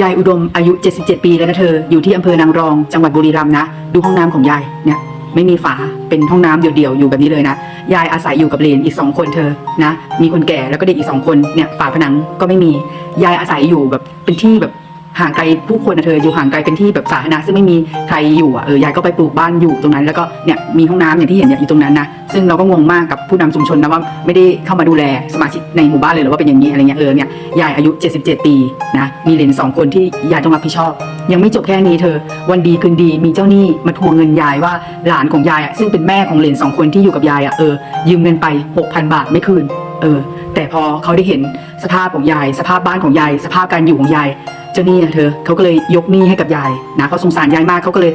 ยายอุดมอายุ 77 ปีแล้วนะเธอ อยู่ที่อำเภอนางรอง จังหวัดบุรีรัมย์นะ ดูห้องน้ำของยายเนี่ยไม่มีฝา เป็นห้องน้ำเดี่ยวๆ อยู่แบบนี้เลยนะ ยายอาศัยอยู่กับเหลนอีกสองคนเธอ นะ มีคนแก่แล้วก็เด็กอีกสองคน เนี่ย ฝาผนังก็ไม่มี ยายอาศัยอยู่แบบเป็นที่แบบ ห่างไกลผู้คนนะเธออยู่ห่างไกลเป็นที่แบบสาธารณะซึ่งไม่มีใครอยู่อะเออยายก็ไปปลูกบ้านอยู่ตรงนั้น แล้วก็เนี่ยมีห้องน้ำอย่างที่เห็นเนี่ยอยู่ตรงนั้นนะซึ่งเราก็งงมากกับผู้นำชุมชนนะว่าไม่ได้เข้ามาดูแลสมาชิกในหมู่บ้านเลยหรือว่าเป็นอย่างนี้อะไรเงี้ยเออเนี่ยยายอายุ 77 ปีนะมีเหลนสองคนที่ยายต้องรับผิดชอบ ยังไม่จบแค่นี้เธอ วันดีคืนดีมีเจ้าหนี้มาทวงเงินยายว่าหลานของยายอะซึ่งเป็นแม่ของเหลนสองคนที่อยู่กับยายอะเออยืมเงินไป 6,000 บาทไม่คืนเออแต่พอเขาได้เห็นสภาพของยาย สภาพบ้านของยาย สภาพการอยู่ของยาย เจ้าหนี้อะเธอเขาก็เลยยกหนี้ให้กับยายนะเขาสงสารยายมากเขาก็เลย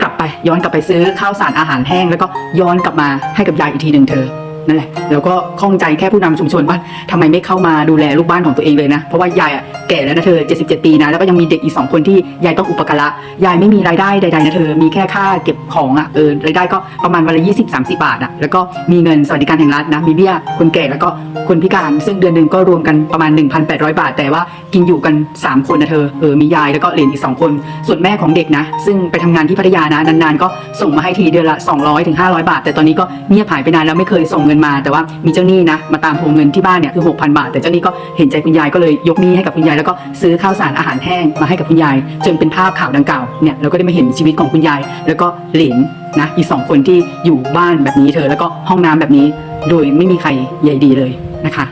กลับไปย้อนกลับไปซื้อข้าวสารอาหารแห้ง แล้วก็ย้อนกลับมาให้กับยายอีกทีหนึ่งเธอ นั่นแหละแล้วก็ข้องใจแค่ผู้นำชุมชนว่าทำไมไม่เข้ามาดูแลลูกบ้านของตัวเองเลยนะ เพราะว่ายายอะแก่แล้วนะเธอ 77 ปีนะแล้วก็ยังมีเด็กอีก 2 คนที่ยายต้องอุปการะยายไม่มีรายได้ใดๆนะเธอ มีแค่ค่าเก็บของอะเออรายได้ก็ประมาณวันละ 20 30 บาทอะแล้วก็มีเงินสวัสดิการแห่งรัฐนะมีเบี้ยคนแก่แล้วก็คนพิการซึ่งเดือนหนึ่งก็รวมกันประมาณ 1,800 บาท แต่ว่ากินอยู่กัน 3 คนนะเธอเออมียายแล้วก็เหลนอีก 2 คน ส่วนแม่ของเด็กนะ ซึ่งไปทำงานที่พัทยานะนานๆ ก็ส่งมาให้ทีเดือนละ 200-500 บาท แต่ตอนนี้ก็เงียบหายไปนานแล้วไม่เคยส่งเงินมาแต่ว่ามีเจ้าหนี้นะมาตามทวงเงินที่บ้านเนี่ยคือ6,000 บาท แต่เจ้าหนี้ก็เห็นใจคุณยายก็เลยยกหนี้ให้กับคุณยายแล้วก็ซื้อข้าวสารอาหารแห้งมาให้กับคุณยาย จนเป็นภาพข่าวดังกล่าวเนี่ยเราก็ได้มาเห็นชีวิตของคุณยาย แล้วก็เหลนนะอีกสองคนที่อยู่บ้านแบบนี้เธอแล้วก็ห้องน้ำแบบนี้ โดยไม่มีใครใยดีเลยนะคะ